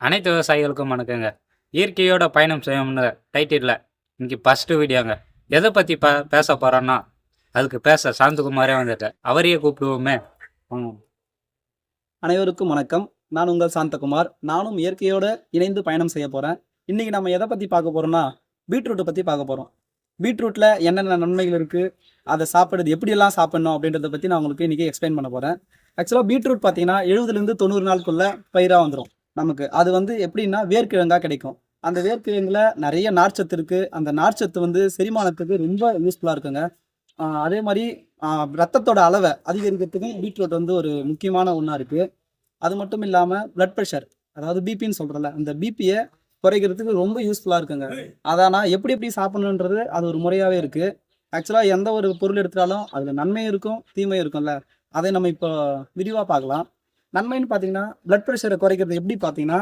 அனைத்து விவசாயிகளுக்கும் வணக்கங்க. இயற்கையோட பயணம் செய்யணும்னு டைட்டிலில் இன்னைக்கு ஃபஸ்ட்டு வீடியோங்க எதை பற்றி ப பேச போகிறோன்னா அதுக்கு பேச சாந்தகுமாரே வந்துட்டேன் அவரையே கூப்பிடுவோமே. ம் அனைவருக்கும் வணக்கம். நான் உங்கள் சாந்தகுமார். நானும் இயற்கையோடு இணைந்து பயணம் செய்ய போகிறேன் இன்றைக்கி நம்ம எதை பற்றி பார்க்க போகிறோம்னா பீட்ரூட்டை பற்றி பார்க்க போகிறோம் பீட்ரூட்டில் என்னென்ன நன்மைகள் இருக்குது அதை சாப்பிட்றது எப்படியெல்லாம் சாப்பிட்ணும் அப்படின்றத பற்றி நான் உங்களுக்கு இன்றைக்கி எக்ஸ்பிளைன் பண்ண போகிறேன் ஆக்சுவலாக பீட்ரூட் பார்த்தீங்கன்னா எழுபதுலேருந்து தொண்ணூறு நாளுக்குள்ளே பயிராக வந்துடும் நமக்கு. அது வந்து எப்படின்னா வேர்க்கிழங்காக கிடைக்கும். அந்த வேர்க்கிழங்குல நிறைய நார்ச்சத்து இருக்குது அந்த நார்ச்சத்து வந்து செரிமானத்துக்கு ரொம்ப யூஸ்ஃபுல்லாக இருக்குங்க. அதே மாதிரி ரத்தத்தோட அளவை அதிகரிக்கிறதுக்கு பீட்ரூட் வந்து ஒரு முக்கியமான ஒன்றா இருக்குது அது மட்டும் இல்லாமல் பிளட் ப்ரெஷர் அதாவது பிபின்னு சொல்கிறல அந்த பிபியை குறைக்கிறதுக்கு ரொம்ப யூஸ்ஃபுல்லாக இருக்குங்க. அதானா எப்படி எப்படி சாப்பிடணுன்றது அது ஒரு முறையாகவே இருக்குது ஆக்சுவலாக எந்த ஒரு பொருள் எடுத்தாலும் அதில் நன்மையும் இருக்கும் தீமையும் இருக்கும்ல. அதை நம்ம இப்போ விரிவாக பார்க்கலாம். நன்மைன்னு பார்த்தீங்கன்னா பிளட் ப்ரெஷரை குறைக்கிறது எப்படி பார்த்தீங்கன்னா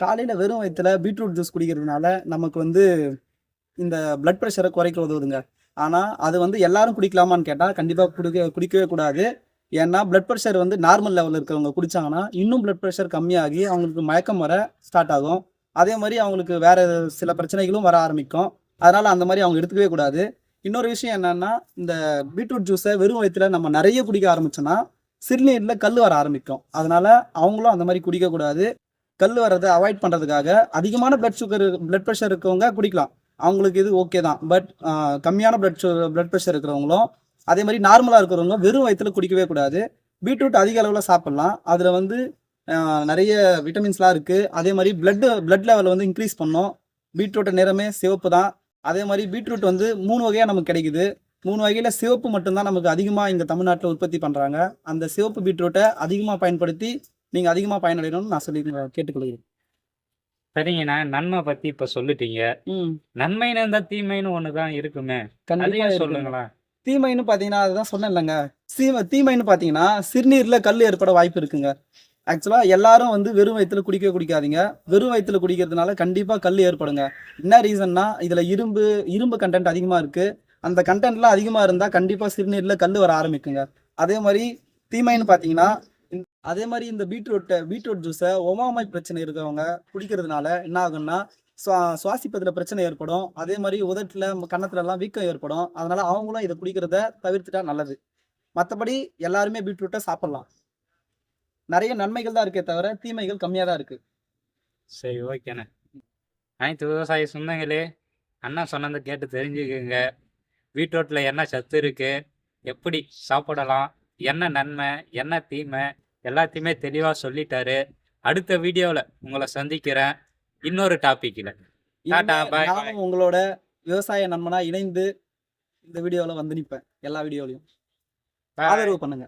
காலையில் வெறும் வயிற்றுல பீட்ரூட் ஜூஸ் குடிக்கிறதுனால நமக்கு வந்து இந்த பிளட் ப்ரெஷரை குறைக்க உதவுதுங்க. ஆனால் அது வந்து எல்லாரும் குடிக்கலாமான்னு கேட்டால் கண்டிப்பாக குடிக்க குடிக்கவே கூடாது. ஏன்னா பிளட் ப்ரெஷர் வந்து நார்மல் லெவலில் இருக்கிறவங்க குடித்தாங்கன்னா இன்னும் பிளட் ப்ரெஷர் கம்மியாகி அவங்களுக்கு மயக்கம் வர ஸ்டார்ட் ஆகும். அதே மாதிரி அவங்களுக்கு வேறு சில பிரச்சனைகளும் வர ஆரம்பிக்கும். அதனால் அந்த மாதிரி அவங்க எடுத்துக்கவே கூடாது. இன்னொரு விஷயம் என்னென்னா இந்த பீட்ரூட் ஜூஸை வெறும் வயிற்றுல நம்ம நிறைய குடிக்க ஆரம்பிச்சோன்னா சிறுநீரில் கல் வர ஆரம்பிக்கும். அதனால அவங்களும் அந்த மாதிரி குடிக்கக்கூடாது கல் வர்றதை அவாய்ட் பண்ணுறதுக்காக அதிகமான பிளட் சுகர் பிளட் ப்ரெஷர் இருக்கவங்க குடிக்கலாம். அவங்களுக்கு இது ஓகே தான். பட் கம்மியான பிளட் பிளட் ப்ரெஷர் இருக்கிறவங்களும் அதே மாதிரி நார்மலாக இருக்கிறவங்க வெறும் வயிற்றுல குடிக்கவே கூடாது. பீட்ரூட் அதிக அளவில் சாப்பிட்லாம். அதில் வந்து நிறைய விட்டமின்ஸ்லாம் இருக்குது அதே மாதிரி பிளட் பிளட் லெவல் வந்து இன்க்ரீஸ் பண்ணும். பீட்ரூட்டை நிறமே சிவப்பு தான். அதே மாதிரி பீட்ரூட் வந்து மூணு வகையாக நமக்கு கிடைக்குது. மூணு வகையில் சிவப்பு மட்டும்தான் நமக்கு அதிகமாக இங்கே தமிழ்நாட்டில் உற்பத்தி பண்ணுறாங்க அந்த சிவப்பு பீட்ரூட்டை அதிகமாக பயன்படுத்தி நீங்கள் அதிகமாக பயனடையணும்னு நான் சொல்லி கேட்டுக்கொள்கிறேன். சரிங்கண்ணா நன்மை பற்றி இப்போ சொல்லிட்டீங்க. ம். நன்மைன்னு இருந்தால் தீமைன்னு ஒன்று தான் இருக்குமே இருக்குங்க. சொல்லுங்களேன். தீமைன்னு பார்த்தீங்கன்னா அதுதான் சொன்னேன் இல்லைங்க. சீம தீமைன்னு பார்த்தீங்கன்னா சிறுநீரில் கல் ஏற்பட வாய்ப்பு இருக்குங்க. ஆக்சுவலாக எல்லாரும் வந்து வெறும் வயிற்றுல குடிக்க குடிக்காதீங்க. வெறும் வயிற்றுல குடிக்கிறதுனால கண்டிப்பாக கல் ஏற்படுங்க. என்ன ரீசன்னா இதில் இரும்பு இரும்பு கண்டென்ட் அதிகமாக இருக்குது அந்த கண்டென்ட்லாம் அதிகமாக இருந்தால் கண்டிப்பாக சிறுநீரில் கல் வர ஆரம்பிக்குங்க. அதே மாதிரி தீமைன்னு பார்த்தீங்கன்னா அதே மாதிரி இந்த பீட்ரூட்டை பீட்ரூட் ஜூஸை ஒமாமை பிரச்சனை இருக்கிறவங்க குடிக்கிறதுனால என்ன ஆகும்னா சுவா சுவாசிப்பதில் பிரச்சனை ஏற்படும். அதே மாதிரி உதட்டில் கன்னத்துலலாம் வீக்கம் ஏற்படும். அதனால் அவங்களும் இதை குடிக்கிறத தவிர்த்துட்டா நல்லது. மற்றபடி எல்லாருமே பீட்ரூட்டை சாப்பிட்லாம். நிறைய நன்மைகள் தான் இருக்கே தவிர தீமைகள் கம்மியாக தான் இருக்குது சரி ஓகேண்ணே. அனைத்து விவசாய சொந்தங்களே அண்ணா சொன்னதை கேட்டு தெரிஞ்சுக்கோங்க. பீட்ரூட்டில் என்ன சத்து இருக்கு? எப்படி சாப்பிடலாம்? என்ன நன்மை? என்ன தீமை? எல்லாத்தையுமே தெளிவாக சொல்லிட்டாரு. அடுத்த வீடியோவில் உங்களை சந்திக்கிறேன். இன்னொரு டாடா. நானும் உங்களோட விவசாய நண்பனா இணைந்து இந்த வீடியோவில் வந்து நிற்பேன் எல்லா வீடியோலையும். ஆதரவு பண்ணுங்க.